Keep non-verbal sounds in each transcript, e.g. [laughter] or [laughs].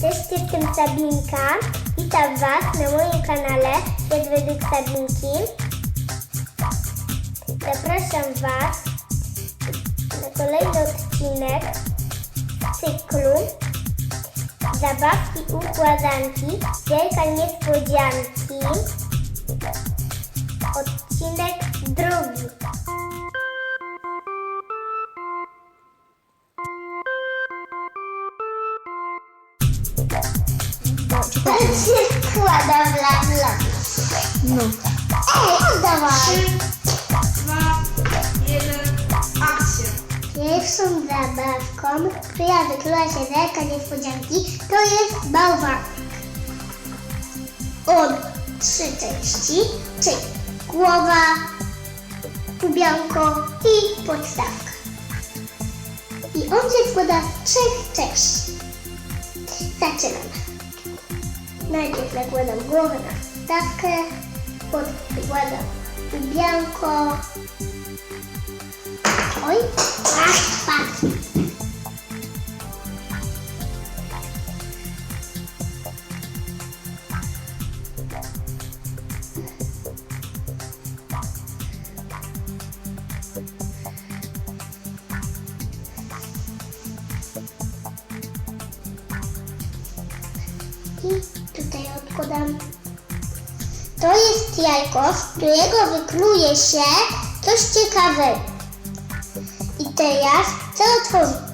Cześć, jestem Sabinka. Witam Was na moim kanale według Sabinki. Zapraszam Was na kolejny odcinek cyklu Zabawki układanki Wielka Niespodzianki Odcinek drugi. Się składa bla bla. No. Ej, oddawaj! dwa, jeden, akcja. Pierwszą zabawką, która wykluła się z jajka niespodzianki, to jest bałwan. On trzy części, czyli głowa, pubianko i podstawka. I on się składa z trzech części. Zaczynamy. Najpierw nakładam głowę na podstawkę, podkładam pubianko, Oj, ach, patrz. Tutaj odkładam. To jest jajko, z którego wykluje się coś ciekawego. I teraz co otworzyć?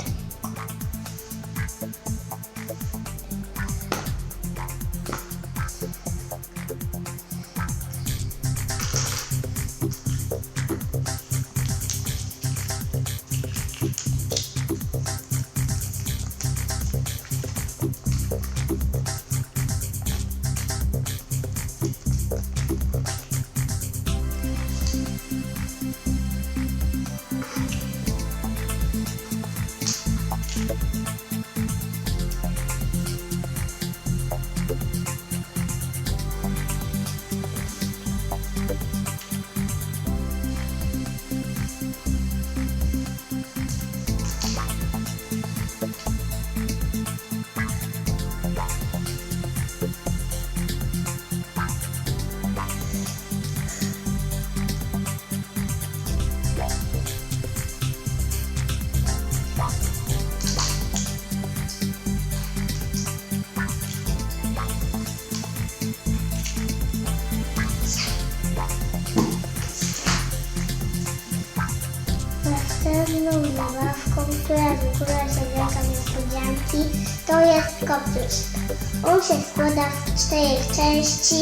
To jest kopciuszka. On się składa z czterech części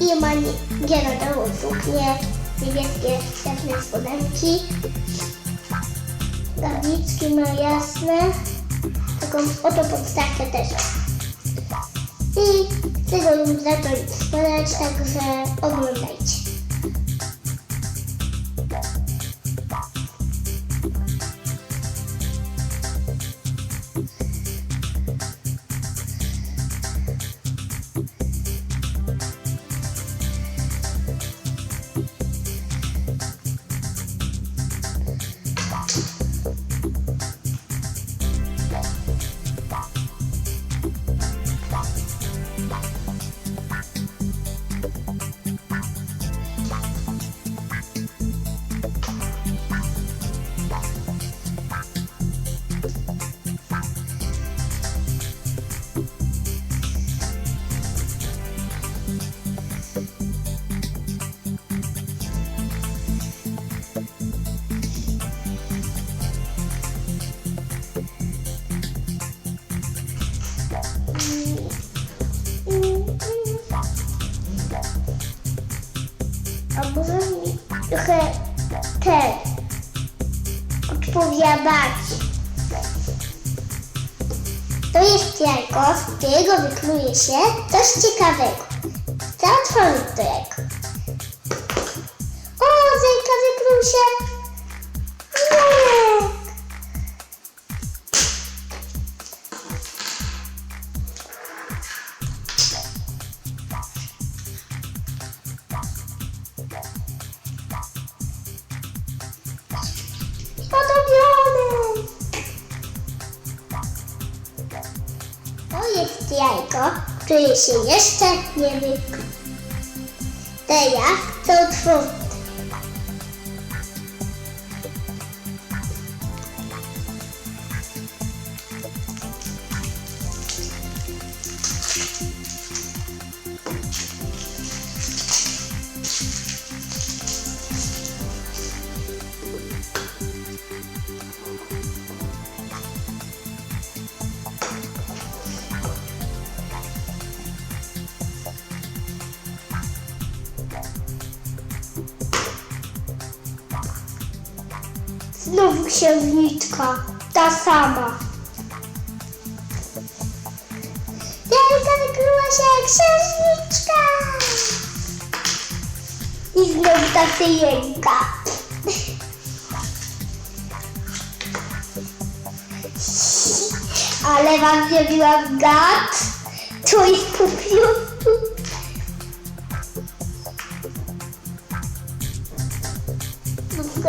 i ma giełdową suknię, niebieskie świetne spodenki. Tabliczki ma jasne, taką oto podstawkę też. I tego już zacząć składać, także oglądajcie. To jest jajko, z którego wykluje się coś ciekawego. Chcę otworzyć to jajko. O, zajka wykluł się. Jajko, które się jeszcze nie wykluł. Teraz to otwórz. Znowu księżniczka, ta sama. Wykryła się księżniczka. I znowu ta syjenka. [laughs] Ale wam zrobiłam gad. To jest po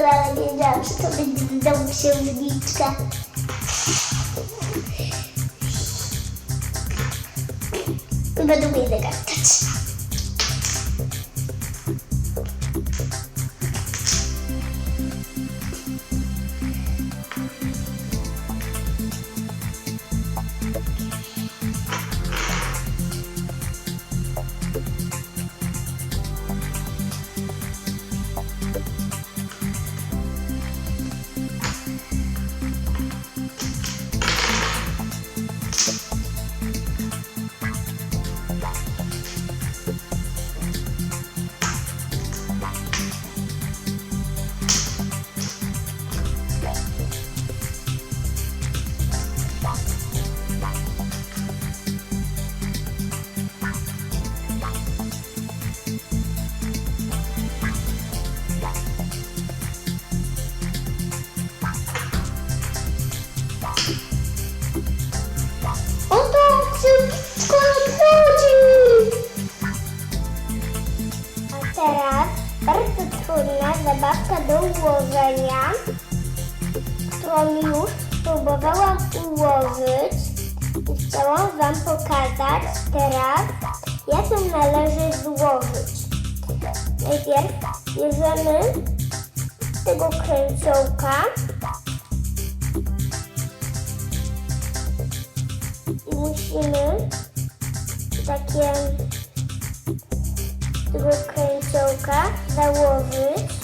prostu... Doskonale wiedziałam, że to będzie znowu księżniczka. I będę mnie zagadać. Ułożyć i chciałam Wam pokazać teraz, jak ją należy złożyć. Najpierw bierzemy tego kręciołka i musimy takie tego kręciołka założyć.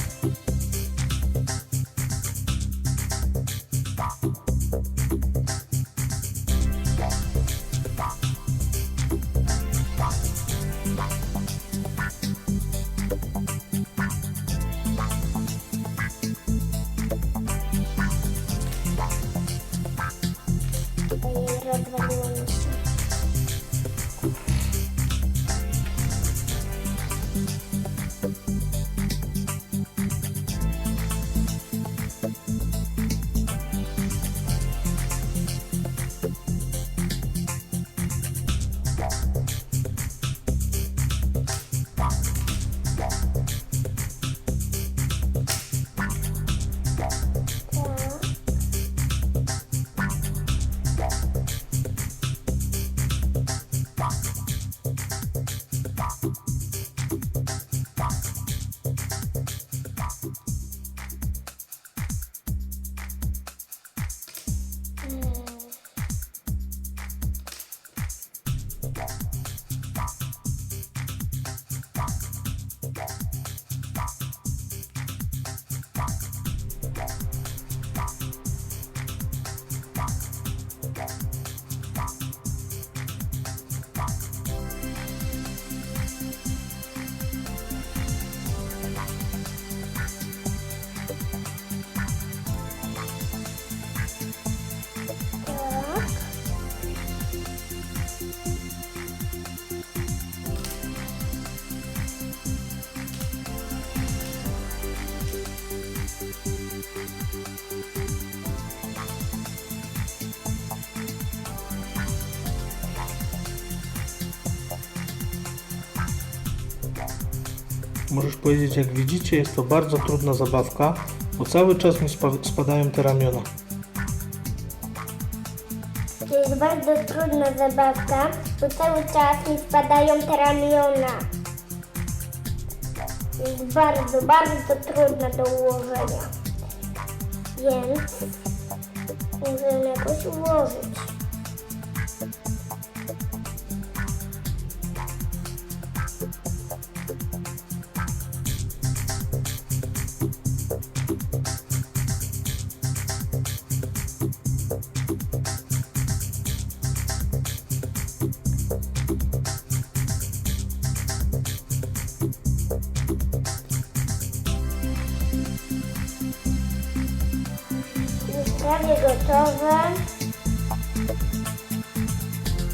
Możesz powiedzieć, jak widzicie, jest to bardzo trudna zabawka, bo cały czas mi spa- spadają te ramiona. To jest bardzo trudna zabawka, bo cały czas mi spadają te ramiona. Jest bardzo, bardzo trudna do ułożenia. Więc ją jakoś ułożyć. Gotowe.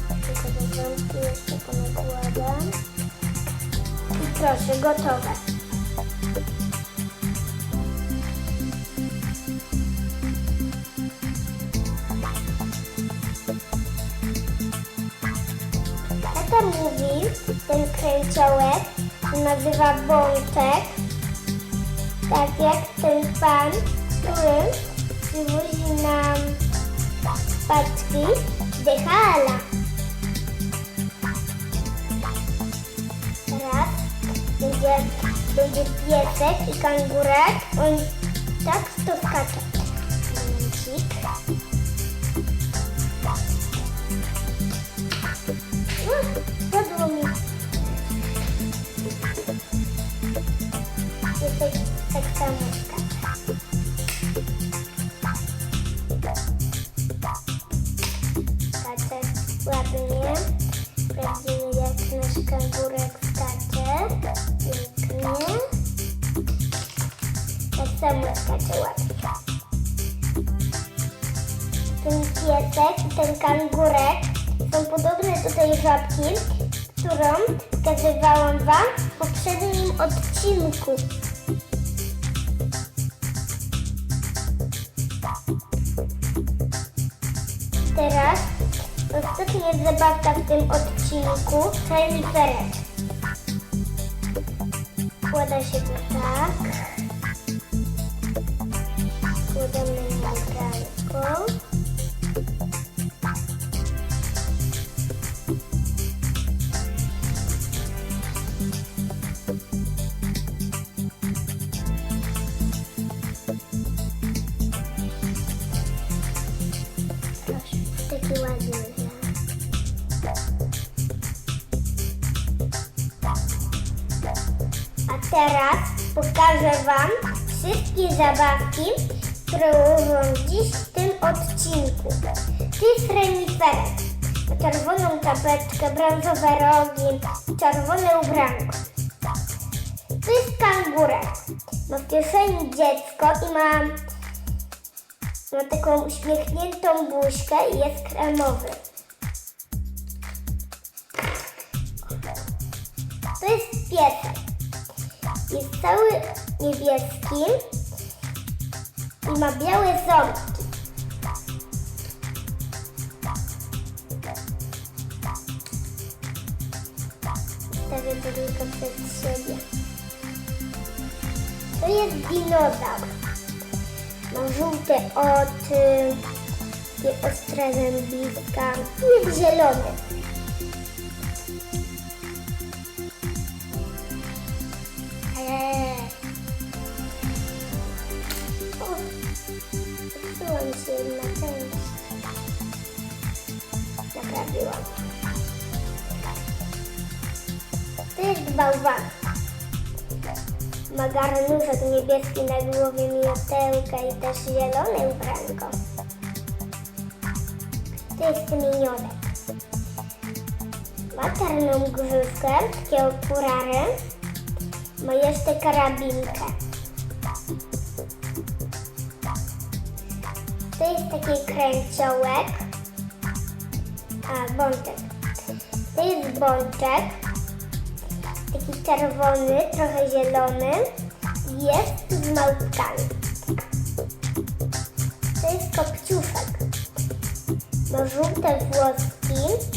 Tylko te ząbki jeszcze ponakładam. I proszę, gotowe. Tata mówi, ten kręciołek się nazywa bączek. Tak jak ten pan, który przywozi nam paczki Dehala. Teraz będzie, będzie piesek i kangurek. On tak to skacze. Momencik. Ten piesek i ten kangurek są podobne do tej żabki, którą pokazywałam Wam w poprzednim odcinku. Teraz ostatnia zabawka w tym odcinku reniferek. Kłada się go tak. Kładamy na. Wam wszystkie zabawki, które ułożą dziś w tym odcinku. Jest reniferek. Czerwoną czapeczkę, brązowe rogi, czerwone ubranko. Jest kangurek. Ma w kieszeni dziecko i ma, ma taką uśmiechniętą buźkę i jest kremowy. To jest piesek. Jest cały niebieski i ma białe ząbki. Stawię to tylko przed siebie. To jest dinozaur. Ma żółte oczy, takie ostre zębiska. Jest zielony. Część. Naprawiłam. To jest bałwan. Ma garnuszek niebieski na głowie, miotełka i też zielone ubranko. To jest minionek. Ma czarną grzywkę, takie okulary. Ma jeszcze karabinkę. To jest taki kręciołek. A, bączek. To jest bączek. Taki czerwony, trochę zielony. Jest z małpkami. To jest kopciuszek. Ma żółte włoski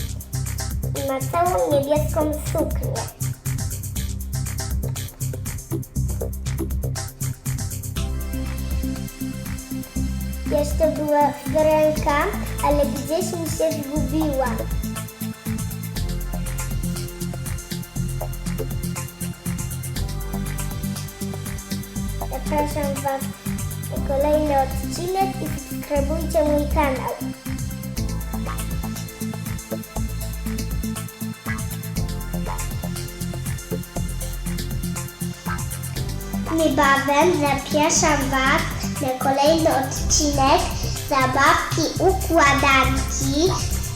i ma całą niebieską suknię. Jeszcze był była ręka, ale gdzieś mi się zgubiła. Zapraszam Was na kolejny odcinek i subskrybujcie mój kanał. Niebawem zapraszam Was na kolejny odcinek zabawki układanki,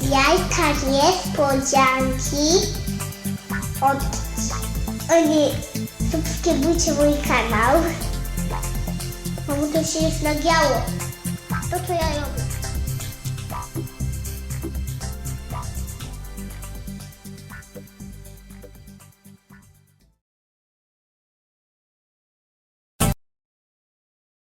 jajka niespodzianki. Od... O nie, subskrybujcie mój kanał. Bo mu to się już nagiało. To co ja robię?